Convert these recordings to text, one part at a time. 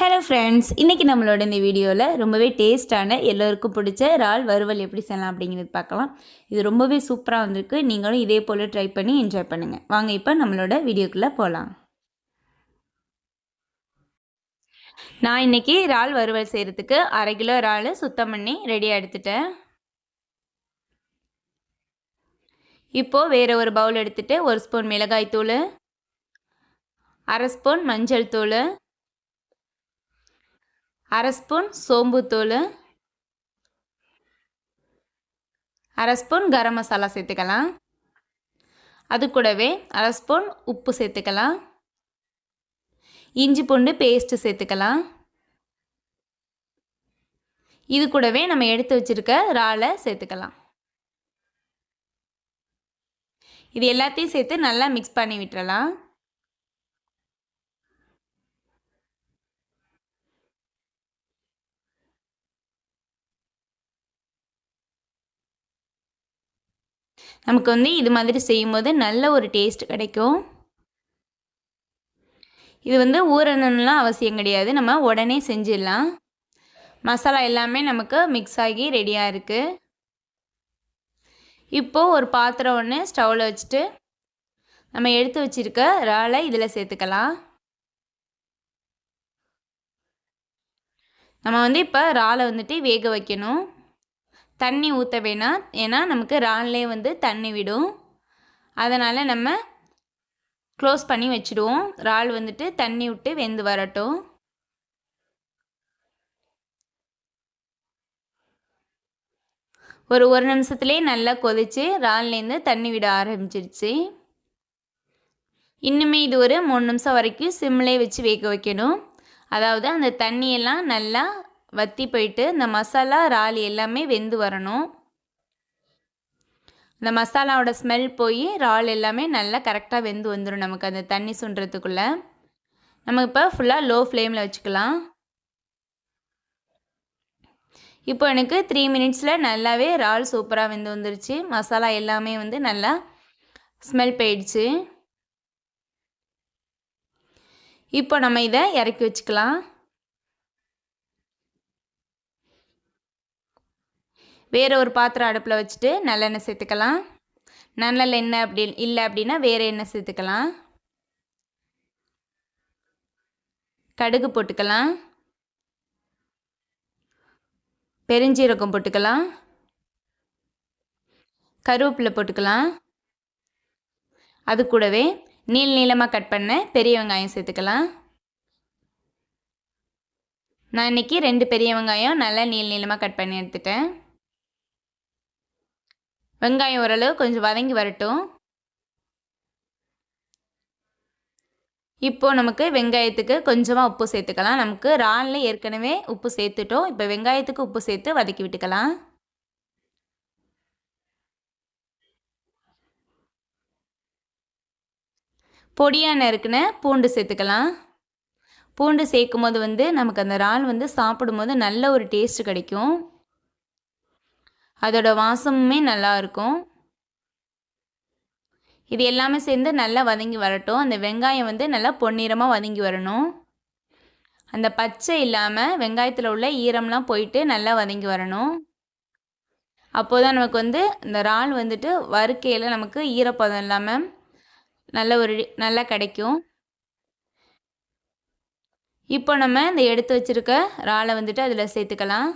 Hello friends இன்றைக்கி நம்மளோட இந்த வீடியோவில் ரொம்பவே டேஸ்ட்டான எல்லோருக்கும் பிடிச்ச இறால் வறுவல் எப்படி செய்யலாம் அப்படிங்கிறது பார்க்கலாம். இது ரொம்பவே சூப்பராக வந்திருக்கு. நீங்களும் இதே போல் ட்ரை பண்ணி என்ஜாய் பண்ணுங்கள் வாங்க இப்போ நம்மளோட வீடியோக்குள்ளே போகலாம் நான் இன்றைக்கி இறால் வறுவல் செய்கிறதுக்கு அரை கிலோ இறால் சுத்தம் பண்ணி ரெடியாக எடுத்துட்டேன். இப்போது வேறு ஒரு பவுல் எடுத்துகிட்டு ஒரு ஸ்பூன் மிளகாய் தூள் அரை ஸ்பூன் மஞ்சள் தூள் அரை ஸ்பூன் சோம்புத்தூள் அரை ஸ்பூன் கரம் மசாலா சேர்த்துக்கலாம். அது கூடவே அரை ஸ்பூன் உப்பு சேர்த்துக்கலாம். இஞ்சி பூண்டு பேஸ்ட்டு சேர்த்துக்கலாம். இது கூடவே நம்ம எடுத்து வச்சுருக்க இறாலை சேர்த்துக்கலாம். இது எல்லாத்தையும் சேர்த்து நல்லா மிக்ஸ் பண்ணி விட்டுறலாம். நமக்கு வந்து இது மாதிரி செய்யும்போது நல்ல ஒரு டேஸ்ட் கிடைக்கும். இது வந்து ஊறணும்லாம் அவசியம் கிடையாது. நம்ம உடனே செஞ்சிடலாம். மசாலா எல்லாமே நமக்கு மிக்ஸ் ஆகி ரெடியாக இருக்குது இப்போது ஒரு பாத்திரம் ஒன்று ஸ்டவ்வில் வச்சுட்டு நம்ம எடுத்து வச்சுருக்க இறாலை இதில் சேர்த்துக்கலாம். நம்ம வந்து இப்போ இறாலை வந்துட்டு வேக வைக்கணும். தண்ணி ஊற்ற வேணாம். ஏன்னா நமக்கு ரான்லே வந்து தண்ணி விடும். அதனால் நம்ம க்ளோஸ் பண்ணி வச்சுடுவோம். இறால் வந்துட்டு தண்ணி விட்டு வெந்து வரட்டும். ஒரு ஒரு நிமிஷத்துலேயே நல்லா கொதித்து இறால்லேருந்து தண்ணி விட ஆரம்பிச்சிருச்சு. இன்னுமே இது ஒரு மூணு நிமிஷம் வரைக்கும் சிம்லேயே வச்சு வேக வைக்கணும். அதாவது அந்த தண்ணியெல்லாம் நல்லா வத்தி போயிட்டு இந்த மசாலா இறால் எல்லாமே வெந்து வரணும். இந்த மசாலாவோட ஸ்மெல் போய் இறால் எல்லாமே நல்லா கரெக்டாக வெந்து வந்துடும் நமக்கு அந்த தண்ணி சுண்டுறதுக்குள்ளே நம்ம இப்போ ஃபுல்லாக லோ ஃப்ளேமில் வச்சுக்கலாம். இப்போ எனக்கு த்ரீ மினிட்ஸில் நல்லாவே இறால் சூப்பராக வெந்து வந்துருச்சு. மசாலா எல்லாமே வந்து நல்லா ஸ்மெல் போயிடுச்சு. இப்போ நம்ம இதை இறக்கி வச்சுக்கலாம். வேறு ஒரு பாத்திரம் அடுப்பில் வச்சுட்டு நல்லெண்ணெய் சேர்த்துக்கலாம். நல்லெண்ணெய் எண்ணெய் அப்படி இல்லை அப்படின்னா வேறு எண்ணெய் சேர்த்துக்கலாம். கடுகு போட்டுக்கலாம். பெருஞ்சீரகம் போட்டுக்கலாம். கருவேப்பிலை போட்டுக்கலாம். அது கூடவே நீள் நீளமாக கட் பண்ண பெரிய வெங்காயம் சேர்த்துக்கலாம். நான் இன்றைக்கி ரெண்டு பெரிய வெங்காயம் நல்லா நீள் நீளமாக கட் பண்ணி எடுத்துட்டேன். வெங்காயம் ஓரளவு கொஞ்சம் வதங்கி வரட்டும். இப்போது நமக்கு வெங்காயத்துக்கு கொஞ்சமாக உப்பு சேர்த்துக்கலாம். நமக்கு இறாலில் ஏற்கனவே உப்பு சேர்த்துட்டோம். இப்போ வெங்காயத்துக்கு உப்பு சேர்த்து வதக்கி விட்டுக்கலாம். பொடியாக நறுக்குன பூண்டு சேர்த்துக்கலாம். பூண்டு சேர்க்கும் போது வந்து நமக்கு அந்த இறால் வந்து சாப்பிடும்போது நல்ல ஒரு டேஸ்ட் கிடைக்கும். அதோட வாசமுமே நல்லா இருக்கும். இது எல்லாமே சேர்ந்து நல்லா வதங்கி வரட்டும். அந்த வெங்காயம் வந்து நல்லா பொன்னிறமாக வதங்கி வரணும். அந்த பச்சை இல்லாமல் வெங்காயத்தில் உள்ள ஈரம்லாம் போயிட்டு நல்லா வதங்கி வரணும். அப்போது தான் நமக்கு வந்து இந்த இறால் வந்துட்டு வறுக்கையில் நமக்கு ஈரப்பதம் இல்லாமல் நல்ல ஒரு நல்லா கிடைக்கும். இப்போ நம்ம இந்த எடுத்து வச்சுருக்க இறாலை வந்துட்டு அதில் சேர்த்துக்கலாம்.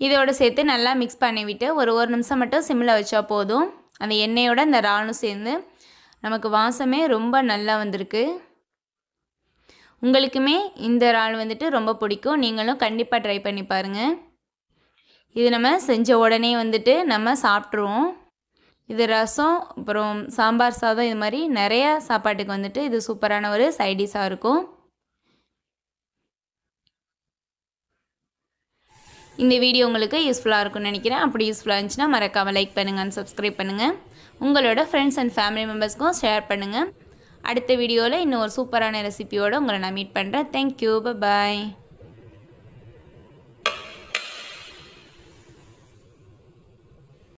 இதோடு சேர்த்து நல்லா மிக்ஸ் பண்ணிவிட்டு ஒரு ஒரு நிமிஷம் மட்டும் சிம்மில் வச்சா போதும். அந்த எண்ணெயோட இந்த இறாலும் சேர்ந்து நமக்கு வாசமே ரொம்ப நல்லா வந்திருக்கு. உங்களுக்குமே இந்த இறால் வந்துட்டு ரொம்ப பிடிக்கும். நீங்களும் கண்டிப்பாக ட்ரை பண்ணி பாருங்கள் இது நம்ம செஞ்ச உடனே வந்துட்டு நம்ம சாப்பிட்ருவோம் இது ரசம் அப்புறம் சாம்பார் சாதம் இது மாதிரி நிறையா சாப்பாட்டுக்கு வந்துட்டு இது சூப்பரான ஒரு சைடிஷாக இருக்கும். இந்த வீடியோ உங்களுக்கு யூஸ்ஃபுல்லாக இருக்கும்னு நினைக்கிறேன். அப்படி யூஸ்ஃபுல்லாக இருந்துச்சுன்னா மறக்காமல் லைக் பண்ணுங்கள் அண்ட் சப்ஸ்கிரைப் பண்ணுங்கள் உங்களோட ஃப்ரெண்ட்ஸ் அண்ட் ஃபேமிலி மெம்பர்ஸ்க்கும் ஷேர் பண்ணுங்கள் அடுத்த வீடியோவில் இன்னும் ஒரு சூப்பரான ரெசிபியோடு உங்களை நான் மீட் பண்ணுறேன் தேங்க்யூ பாய்